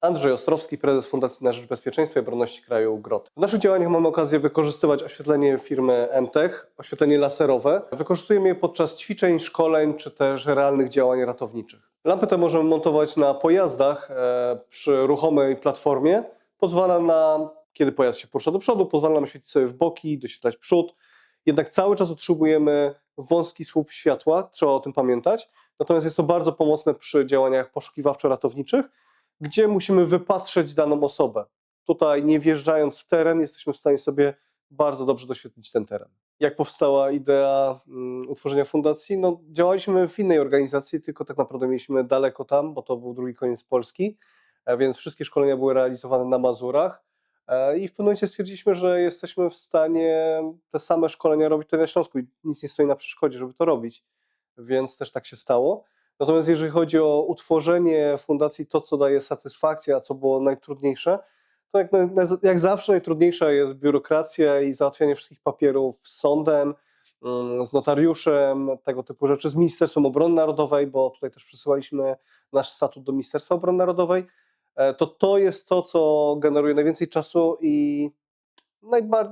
Andrzej Ostrowski, prezes Fundacji na Rzecz Bezpieczeństwa i Obronności Kraju GROT. W naszych działaniach mamy okazję wykorzystywać oświetlenie firmy MTech, oświetlenie laserowe. Wykorzystujemy je podczas ćwiczeń, szkoleń czy też realnych działań ratowniczych. Lampy te możemy montować na pojazdach e, przy ruchomej platformie. Pozwala na, kiedy pojazd się porusza do przodu, pozwala nam świecić sobie w boki, doświetlać przód. Jednak cały czas utrzymujemy wąski słup światła, trzeba o tym pamiętać. Natomiast jest to bardzo pomocne przy działaniach poszukiwawczo-ratowniczych, gdzie musimy wypatrzeć daną osobę. Tutaj nie wjeżdżając w teren, jesteśmy w stanie sobie bardzo dobrze doświetlić ten teren. Jak powstała idea um, utworzenia fundacji? No, działaliśmy w innej organizacji, tylko tak naprawdę mieliśmy daleko tam, bo to był drugi koniec Polski, e, więc wszystkie szkolenia były realizowane na Mazurach. E, I w pewnym momencie stwierdziliśmy, że jesteśmy w stanie te same szkolenia robić tutaj na Śląsku i nic nie stoi na przeszkodzie, żeby to robić, więc też tak się stało. Natomiast jeżeli chodzi o utworzenie fundacji, to co daje satysfakcję, a co było najtrudniejsze, to jak, jak zawsze najtrudniejsza jest biurokracja i załatwianie wszystkich papierów z sądem, mm, z notariuszem, tego typu rzeczy, z Ministerstwem Obrony Narodowej, bo tutaj też przesyłaliśmy nasz statut do Ministerstwa Obrony Narodowej, e, to to jest to, co generuje najwięcej czasu i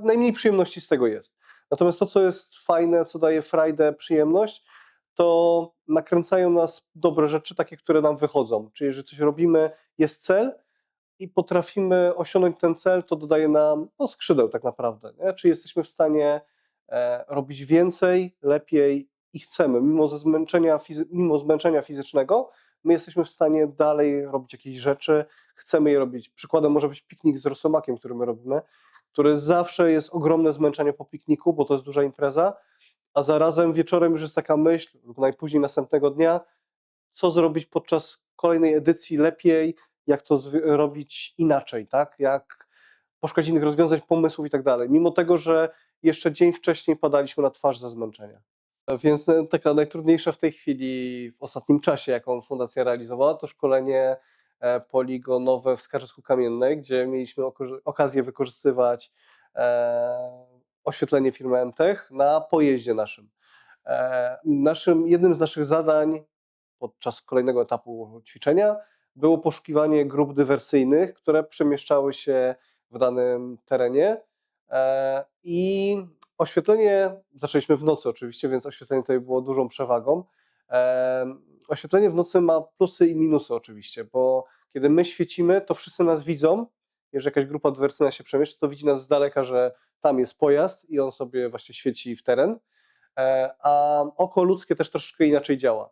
najmniej przyjemności z tego jest. Natomiast to, co jest fajne, co daje frajdę, przyjemność, to nakręcają nas dobre rzeczy, takie, które nam wychodzą. Czyli, że coś robimy, jest cel i potrafimy osiągnąć ten cel, to dodaje nam no, skrzydeł tak naprawdę. Nie? Czyli jesteśmy w stanie e, robić więcej, lepiej i chcemy. Mimo, zmęczenia, mimo zmęczenia fizycznego, my jesteśmy w stanie dalej robić jakieś rzeczy, chcemy je robić. Przykładem może być piknik z rosomakiem, który my robimy, który zawsze jest ogromne zmęczenie po pikniku, bo to jest duża impreza, a zarazem wieczorem już jest taka myśl, lub najpóźniej następnego dnia, co zrobić podczas kolejnej edycji lepiej, jak to robić inaczej, tak? Jak poszukać innych rozwiązań, pomysłów i tak dalej. Mimo tego, że jeszcze dzień wcześniej padaliśmy na twarz ze zmęczenia. Więc taka najtrudniejsza w tej chwili, w ostatnim czasie, jaką fundacja realizowała, to szkolenie e, poligonowe w Skarżysku Kamiennej, gdzie mieliśmy okazję wykorzystywać e, oświetlenie firmy MTech na pojeździe naszym. E, naszym. Jednym z naszych zadań podczas kolejnego etapu ćwiczenia było poszukiwanie grup dywersyjnych, które przemieszczały się w danym terenie e, i oświetlenie, zaczęliśmy w nocy oczywiście, więc oświetlenie tutaj było dużą przewagą. E, oświetlenie w nocy ma plusy i minusy oczywiście, bo kiedy my świecimy, to wszyscy nas widzą, jeżeli jakaś grupa dywersyjna się przemieszcza, to widzi nas z daleka, że tam jest pojazd i on sobie właśnie świeci w teren, e, a oko ludzkie też troszeczkę inaczej działa.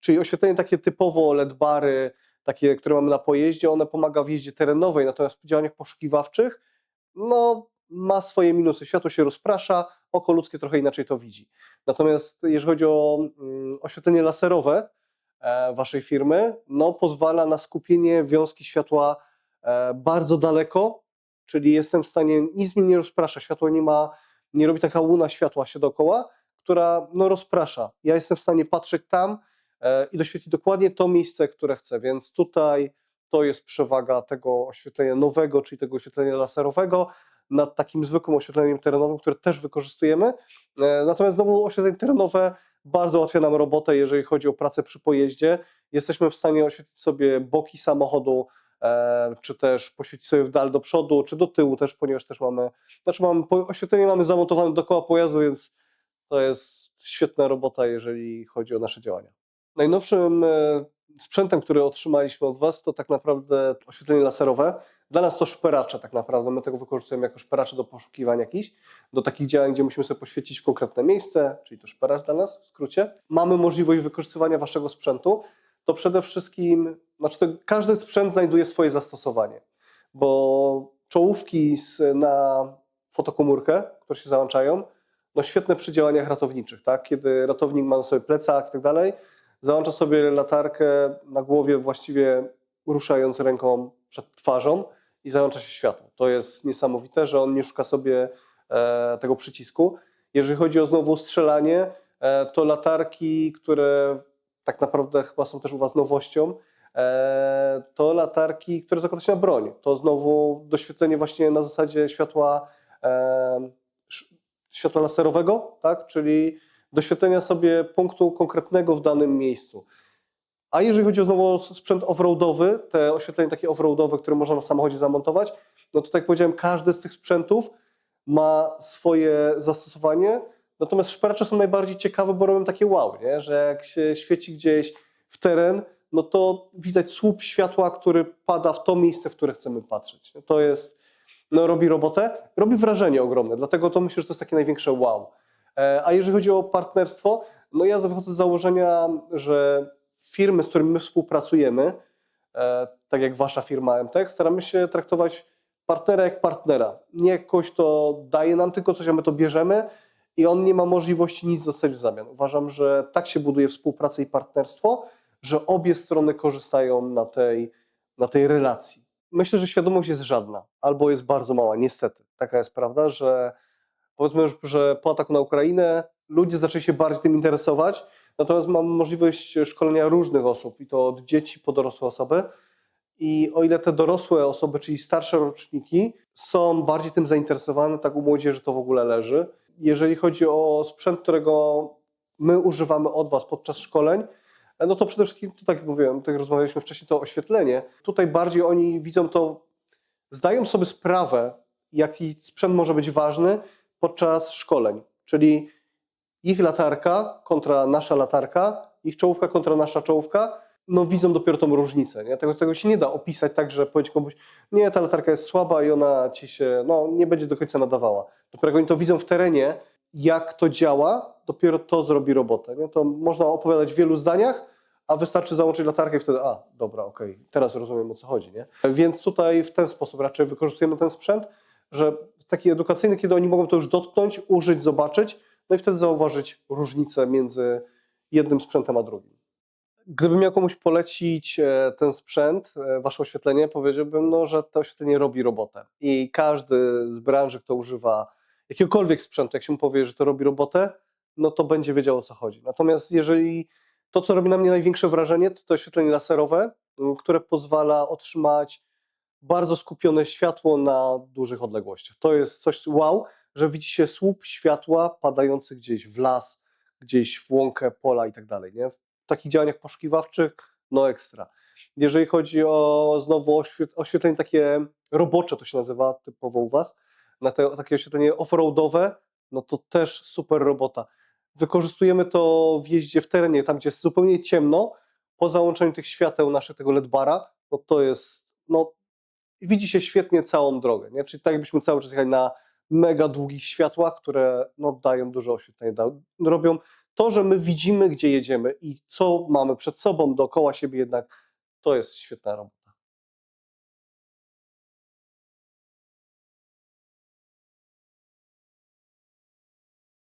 Czyli oświetlenie takie typowo LED-bary, takie, które mamy na pojeździe, one pomaga w jeździe terenowej, natomiast w działaniach poszukiwawczych, no ma swoje minusy. Światło się rozprasza, oko ludzkie trochę inaczej to widzi. Natomiast jeżeli chodzi o mm, oświetlenie laserowe e, waszej firmy, no pozwala na skupienie wiązki światła bardzo daleko, czyli jestem w stanie, nic mi nie rozprasza, światło nie ma, nie robi taka łuna światła się dookoła, która no, rozprasza. Ja jestem w stanie patrzeć tam e, i doświetlić dokładnie to miejsce, które chcę, więc tutaj to jest przewaga tego oświetlenia nowego, czyli tego oświetlenia laserowego nad takim zwykłym oświetleniem terenowym, które też wykorzystujemy. E, natomiast znowu oświetlenie terenowe bardzo ułatwia nam robotę, jeżeli chodzi o pracę przy pojeździe. Jesteśmy w stanie oświetlić sobie boki samochodu, E, czy też poświecić sobie w dal do przodu, czy do tyłu też, ponieważ też mamy, znaczy mamy, oświetlenie mamy zamontowane dookoła pojazdu, więc to jest świetna robota, jeżeli chodzi o nasze działania. Najnowszym e, sprzętem, który otrzymaliśmy od Was, to tak naprawdę oświetlenie laserowe. Dla nas to szperacze tak naprawdę, my tego wykorzystujemy jako szperacze do poszukiwań jakichś, do takich działań, gdzie musimy sobie poświecić w konkretne miejsce, czyli to szperacz dla nas w skrócie. Mamy możliwość wykorzystywania Waszego sprzętu, to przede wszystkim, znaczy to każdy sprzęt znajduje swoje zastosowanie, bo czołówki z, na fotokomórkę, które się załączają, no świetne przy działaniach ratowniczych, tak? kiedy ratownik ma na sobie plecak i tak dalej, załącza sobie latarkę na głowie właściwie ruszając ręką przed twarzą i załącza się światło. To jest niesamowite, że on nie szuka sobie e, tego przycisku. Jeżeli chodzi o znowu strzelanie, e, to latarki, które tak naprawdę chyba są też u Was nowością, e, to latarki, które zakłada się na broń. To znowu doświetlenie właśnie na zasadzie światła, e, światła laserowego, tak? czyli doświetlenia sobie punktu konkretnego w danym miejscu. A jeżeli chodzi o znowu sprzęt offroadowy, te oświetlenie takie offroadowe, które można na samochodzie zamontować, no to tak jak powiedziałem, każdy z tych sprzętów ma swoje zastosowanie, natomiast szperacze są najbardziej ciekawe, bo robią takie wow, nie? że jak się świeci gdzieś w teren, no to widać słup światła, który pada w to miejsce, w które chcemy patrzeć. To jest, no robi robotę, robi wrażenie ogromne, dlatego to myślę, że to jest takie największe wow. E, A jeżeli chodzi o partnerstwo, no ja wychodzę z założenia, że firmy, z którymi my współpracujemy, e, tak jak wasza firma MTech, staramy się traktować partnera jak partnera. Nie ktoś to daje nam tylko coś, a my to bierzemy i on nie ma możliwości nic dostać w zamian. Uważam, że tak się buduje współpracę i partnerstwo, że obie strony korzystają na tej, na tej relacji. Myślę, że świadomość jest żadna albo jest bardzo mała, niestety. Taka jest prawda, że powiedzmy, że po ataku na Ukrainę ludzie zaczęli się bardziej tym interesować, natomiast mam możliwość szkolenia różnych osób i to od dzieci po dorosłe osoby. I o ile te dorosłe osoby, czyli starsze roczniki, są bardziej tym zainteresowane, tak u młodzieży to w ogóle leży. Jeżeli chodzi o sprzęt, którego my używamy od Was podczas szkoleń, no to przede wszystkim, to tak jak mówiłem, tak rozmawialiśmy wcześniej, to oświetlenie. Tutaj bardziej oni widzą to, zdają sobie sprawę, jaki sprzęt może być ważny podczas szkoleń. Czyli ich latarka kontra nasza latarka, ich czołówka kontra nasza czołówka, no widzą dopiero tą różnicę. Nie? Tego, tego się nie da opisać tak, że powiedzieć komuś, nie, ta latarka jest słaba i ona ci się, no nie będzie do końca nadawała. Dopiero jak oni to widzą w terenie, jak to działa, dopiero to zrobi robotę. Nie? To można opowiadać w wielu zdaniach, a wystarczy załączyć latarkę i wtedy, a dobra, okej, teraz rozumiem o co chodzi. Nie? Więc tutaj w ten sposób raczej wykorzystujemy ten sprzęt, że taki edukacyjny, kiedy oni mogą to już dotknąć, użyć, zobaczyć, no i wtedy zauważyć różnicę między jednym sprzętem a drugim. Gdybym miał komuś polecić e, ten sprzęt, e, wasze oświetlenie, powiedziałbym, no, że to oświetlenie robi robotę. I każdy z branży, kto używa jakiegokolwiek sprzętu, jak się mu powie, że to robi robotę, no to będzie wiedział o co chodzi. Natomiast jeżeli to, co robi na mnie największe wrażenie, to to oświetlenie laserowe, które pozwala otrzymać bardzo skupione światło na dużych odległościach. To jest coś wow, że widzi się słup światła padający gdzieś w las, gdzieś w łąkę, pola i tak dalej. Nie? Takich działaniach poszukiwawczych, no ekstra. Jeżeli chodzi o znowu oświet- oświetlenie takie robocze, to się nazywa typowo u Was, na te, takie oświetlenie offroadowe, no to też super robota. Wykorzystujemy to w jeździe w terenie, tam gdzie jest zupełnie ciemno, po załączeniu tych świateł naszych, tego LED-bara, no to jest, no widzi się świetnie całą drogę, nie? Czyli tak jakbyśmy cały czas jechali na mega długich światłach, które no, dają dużo oświetlenia, robią to, że my widzimy, gdzie jedziemy i co mamy przed sobą, dookoła siebie jednak, to jest świetna robota.